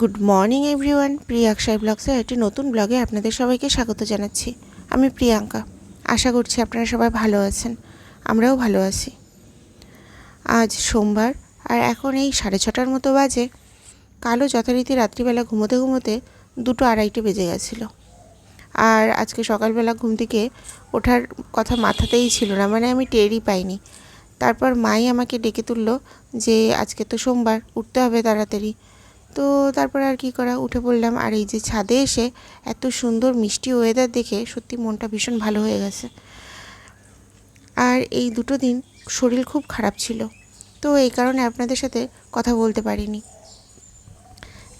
Good morning everyone Priya Akshay ব্লগসের একটি নতুন ব্লগে আপনাদের সবাইকে স্বাগত জানাচ্ছি। আমি প্রিয়াঙ্কা। আশা করছি আপনারা সবাই ভালো আছেন। আমরাও ভালো আছি। আজ সোমবার, আর এখন এই সাড়ে ছটার মতো বাজে। কালো যথারীতি রাত্রিবেলা ঘুমোতে ঘুমোতে দুটো আড়াইটে বেজে গেছিল। আর আজকে সকালবেলা ঘুম থেকে ওঠার কথা মাথাতেই ছিল না মানে আমি টেরই পাইনি। তারপর মাই আমাকে ডেকে তুললো যে, আজকে তো সোমবার, উঠতে হবে তাড়াতাড়ি। তো তারপর আর কি করা? উঠে পড়লাম। আর এই যে ছাদে এসে এত সুন্দর মিষ্টি ওয়েদার দেখে সত্যি মনটা ভীষণ ভালো হয়ে গেছে। আর এই দুটো দিন শরীর খুব খারাপ ছিল। তো এই কারণে আপনাদের সাথে কথা বলতে পারিনি।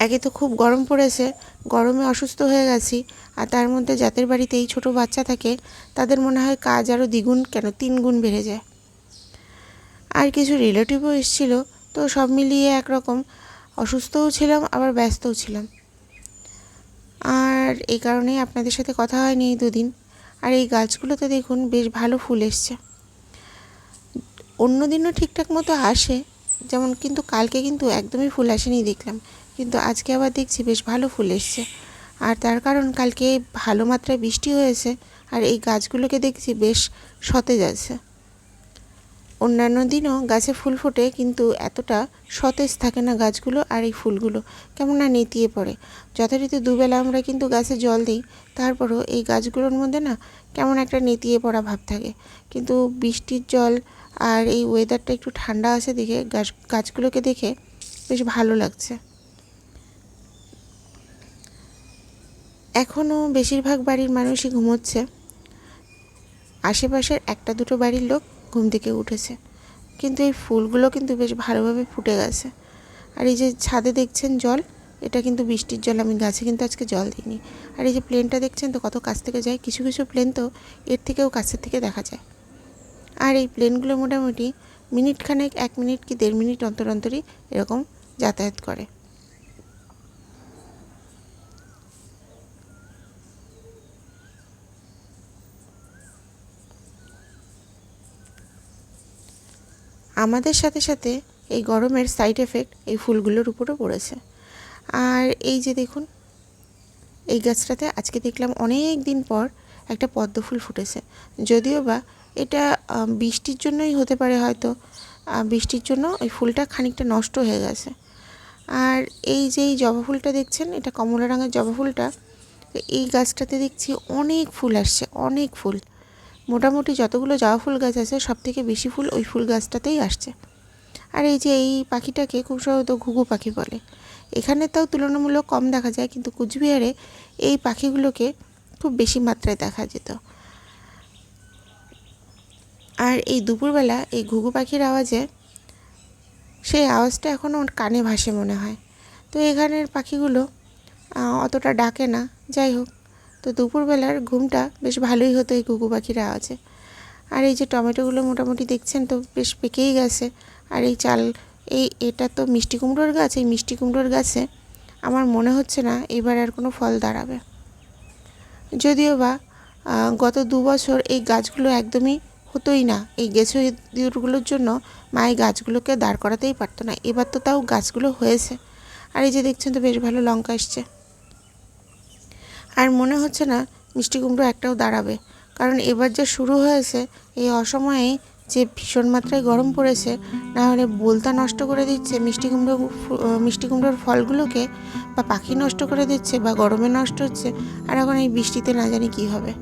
একে তো খুব গরম পড়েছে, গরমে অসুস্থ হয়ে গেছি। আর তার মধ্যে যাদের বাড়িতে এই ছোটো বাচ্চা থাকে, তাদের মনে হয় কাজ আরও দ্বিগুণ, কেন তিন গুণ বেড়ে যায়। আর কিছু রিলেটিভও এসেছিল, তো সব মিলিয়ে একরকম অসুস্থও ছিলাম, আবার ব্যস্তও ছিলাম। আর এই কারণেই আপনাদের সাথে কথা হয়নি এই দুদিন। আর এই গাছগুলোতে দেখুন বেশ ভালো ফুল এসছে। অন্য দিনও ঠিকঠাক মতো আসে, যেমন কিন্তু কালকে কিন্তু একদমই ফুল আসেনি দেখলাম। কিন্তু আজকে আবার দেখছি বেশ ভালো ফুল এসছে। আর তার কারণ কালকে ভালো মাত্রায় বৃষ্টি হয়েছে, আর এই গাছগুলোকে দেখছি বেশ সতেজ আছে। অন্যান্য দিনও গাছে ফুল ফোটে, কিন্তু এতটা সতেজ থাকে না গাছগুলো আর এই ফুলগুলো। কেমন না নেতিয়ে পড়ে। যথারীতি দুবেলা আমরা কিন্তু গাছে জল দিই, তারপরও এই গাছগুলোর মধ্যে না কেমন একটা নেতিয়ে পড়া ভাব থাকে। কিন্তু বৃষ্টির জল আর এই ওয়েদারটা একটু ঠান্ডা আছে দেখে গাছ, গাছগুলোকে দেখে বেশ ভালো লাগছে। এখনও বেশিরভাগ বাড়ির মানুষই ঘুমোচ্ছে। আশেপাশের একটা দুটো বাড়ির লোক ঘুম থেকে উঠেছে। কিন্তু এই ফুলগুলো কিন্তু বেশ ভালোভাবে ফুটে গেছে। আর এই যে ছাদে দেখছেন জল, এটা কিন্তু বৃষ্টির জল, আমি গাছে কিন্তু আজকে জল দিইনি। আর এই যে প্লেনটা দেখছেন তো, কত কাছ থেকে যায়? কিছু কিছু প্লেন তো এর থেকেও কাছের থেকে দেখা যায়। আর এই প্লেনগুলো মোটামুটি মিনিটখানেক, এক মিনিট কি দেড় মিনিট অন্তর অন্তরই এরকম যাতায়াত করে। আমাদের সাথে সাথে এই গরমের সাইড এফেক্ট এই ফুলগুলোর উপরও পড়েছে। আর এই যে দেখুন, এই গাছটাতে আজকে দেখলাম অনেক দিন পর একটা পদ্ম ফুল ফুটেছে। যদিও বা এটা বৃষ্টির জন্যই হতে পারে হয়তো বৃষ্টির জন্য ওই ফুলটা খানিকটা নষ্ট হয়ে গেছে। আর এই যে এই জবা ফুলটা দেখছেন, এটা কমলা রঙের জবা ফুলটা, এই গাছটাতে দেখছি অনেক ফুল আসছে, অনেক ফুল। মোটামুটি যতগুলো জবা ফুল গাছ আছে সব থেকে বেশি ফুল ওই ফুল গাছটাতেই আসছে। আর এই যে এই পাখিটাকে খুব সহজত ঘুঘু পাখি বলে। এখানে তাও তুলনামূলক কম দেখা যায়, কিন্তু কুচবিহারে এই পাখিগুলোকে খুব বেশি মাত্রায় দেখা যেত। আর এই দুপুরবেলা এই ঘুঘু পাখির আওয়াজে সেই আওয়াজটা এখনও ওর কানে ভাসে মনে হয়। তো এখানের পাখিগুলো অতটা ডাকে না। যাই হোক তো দুপুরবেলার ঘুমটা বেশ ভালোই হতো এই কুকু পাখির আওয়াজে। আর এই যে টমেটোগুলো মোটামুটি দেখছেন তো বেশ পেকেই গেছে। আর এই চাল, এই এটা তো মিষ্টি কুমড়োর গাছ, এই মিষ্টি কুমড়োর গাছে আমার মনে হচ্ছে না এবার আর কোনো ফল দাঁড়াবে। যদিও বা গত দু বছর এই গাছগুলো একদমই হতোই না। এই গেছুগুলোর জন্য মা এই গাছগুলোকে দাঁড় করাতেই পারতো না। এবার তো তাও গাছগুলো হয়েছে। আর এই যে দেখছেন তো বেশ ভালো লঙ্কা এসছে। আর মনে হচ্ছে না মিষ্টি কুমড়ো একটাও দাঁড়াবে। কারণ এবার যে শুরু হয়েছে, এই অসময়ে যে ভীষণ মাত্রায় গরম পড়েছে, না হলে বলতা নষ্ট করে দিচ্ছে মিষ্টি কুমড়ো, মিষ্টি কুমড়োর ফলগুলোকে, বা পাখি নষ্ট করে দিচ্ছে, বা গরমে নষ্ট হচ্ছে, আর এখন এই বৃষ্টিতে না জানি কী হবে।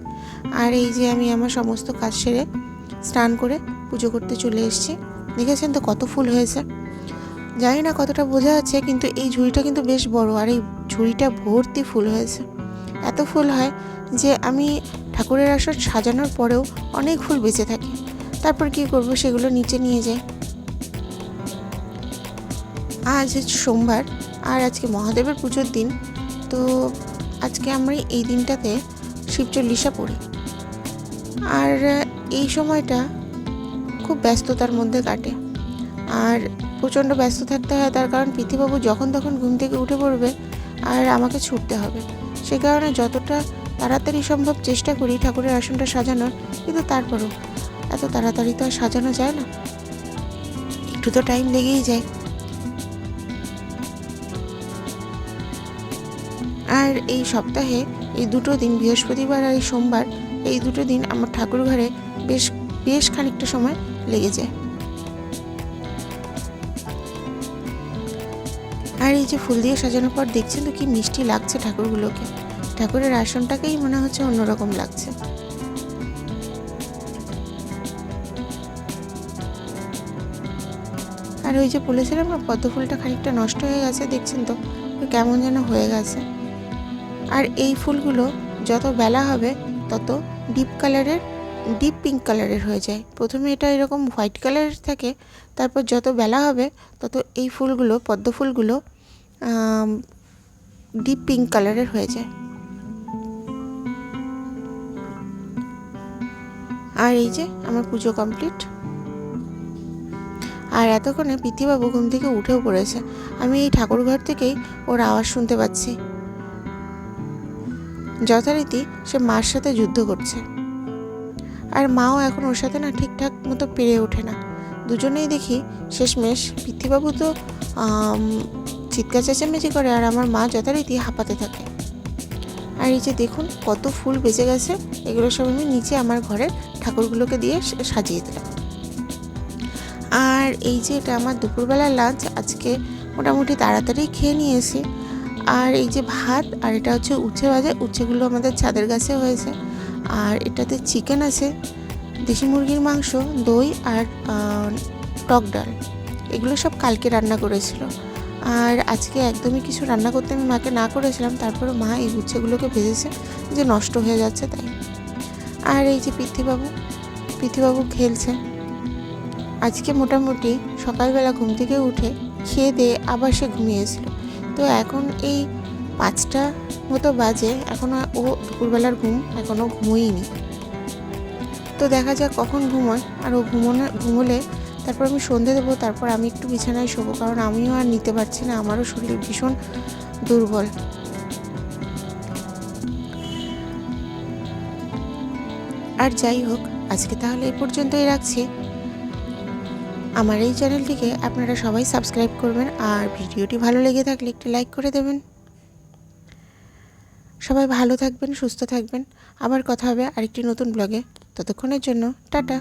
আর এই যে আমি আমার সমস্ত কাজ সেরে স্নান করে পুজো করতে চলে এসেছি। দেখেছেন তো কত ফুল হয়েছে? জানি না কতটা বোঝা যাচ্ছে, কিন্তু এই ঝুড়িটা কিন্তু বেশ বড়, আর এই ঝুড়িটা ভর্তি ফুল হয়েছে। এত ফুল হয় যে আমি ঠাকুরের আসর সাজানোর পরেও অনেক ফুল বেঁচে থাকে। তারপর কি করব সেগুলো নিচে নিয়ে যাই। আজ সোমবার আর আজকে মহাদেবের পুজোর দিন, তো আজকে আমরা এই দিনটাতে শিব শিবচল্লিশা পড়ি। আর এই সময়টা খুব ব্যস্ততার মধ্যে কাটে। আর প্রচণ্ড ব্যস্ত থাকতে হয়, তার কারণ পৃথিবাবু যখন তখন ঘুম থেকে উঠে পড়বে আর আমাকে ছুটতে হবে। সে কারণে যতটা তাড়াতাড়ি সম্ভব চেষ্টা করি ঠাকুরের আসনটা সাজানোর, কিন্তু তারপরও এত তাড়াতাড়ি তো আর সাজানো যায় না। একটু তো টাইম লেগেই যায়। আর এই সপ্তাহে এই দুটো দিন, বৃহস্পতিবার আর এই সোমবার, এই দুটো দিন আমার ঠাকুর ঘরে বেশ বেশ খানিকটা সময় লেগে যায়। এই যে ফুল দিয়ে সাজানোর পর দেখছেন তো কি মিষ্টি লাগছে ঠাকুরগুলোকে। ঠাকুরের আসনটাকেই মনে হচ্ছে অন্যরকম লাগছে। আর ওই যে বলেছিলাম না, পদ্ম ফুলটা খানিকটা নষ্ট হয়ে গেছে, দেখছেন তো কেমন যেন হয়ে গেছে। আর এই ফুলগুলো যত বেলা হবে, তত ডিপ কালারের, ডিপ পিঙ্ক কালারের হয়ে যায়। প্রথমে এটা এরকম হোয়াইট কালারের থাকে, তারপর যত বেলা হবে, তত এই ফুলগুলো, পদ্ম ফুলগুলো ডিপ পিঙ্ক কালারের হয়ে যায়। আর এই যে আমার পুজো কমপ্লিট আর এতক্ষণে পিতৃবাবু ঘুম থেকে উঠেও পড়েছে। আমি এই ঠাকুর ঘর থেকেই ওর আওয়াজ শুনতে পাচ্ছি। যথারীতি সে মার সাথে যুদ্ধ করছে। আর মাও এখন ওর সাথে না ঠিকঠাক মতো পেরে ওঠে না। দুজনেই দেখি শেষমেশ পিতৃবাবু তো চিৎকার চেঁচামেচি করে আর আমার মা যথারীতি হাঁপাতে থাকে। আর এই যে দেখুন, কত ফুল বেঁচে গেছে, এগুলো সব আমি নিচে আমার ঘরের ঠাকুরগুলোকে দিয়ে সাজিয়ে দিলাম। আর এই যে এটা আমার দুপুরবেলার লাঞ্চ আজকে মোটামুটি তাড়াতাড়ি খেয়ে নিয়েছি। আর এই যে ভাত, আর এটা হচ্ছে উচ্ছে ভাজা, উচ্ছেগুলো আমাদের ছাদের গাছে হয়েছে। আর এটাতে চিকেন আছে, দেশি মুরগির মাংস, দই আর টক ডাল। এগুলো সব কালকে রান্না করেছিল। আর আজকে একদমই কিছু রান্না করতে আমি মাকে না করেছিলাম তারপরে মা এই উচ্ছেগুলোকে ভেজেছে যে নষ্ট হয়ে যাচ্ছে তাই। আর এই যে পৃথিবাবু পৃথিবাবু খেলছে আজকে মোটামুটি সকালবেলা ঘুম থেকে উঠে খেয়ে দিয়ে আবার সে ঘুমিয়েছিল তো এখন এই পাঁচটা মতো বাজে এখনও ও দুপুরবেলার ঘুম এখনও ঘুমোয়নি তো দেখা যাক কখন ঘুমোয়, আর ও ঘুমোনো, ঘুমোলে তারপর আমি সন্ধে দেবো, তারপর আমি একটু বিছানায় শোবো, কারণ আমিও আর নিতে পারছি না, আমারও শরীর ভীষণ দুর্বল। আর যাই হোক, আজকে তাহলে এই পর্যন্তই রাখছি। আমার এই চ্যানেলটিকে আপনারা সবাই সাবস্ক্রাইব করবেন, আর ভিডিওটি ভালো লেগে থাকলে একটি লাইক করে দেবেন। সবাই ভালো থাকবেন, সুস্থ থাকবেন। আবার কথা হবে আরেকটি নতুন ব্লগে। ততক্ষণের জন্য, টাটা।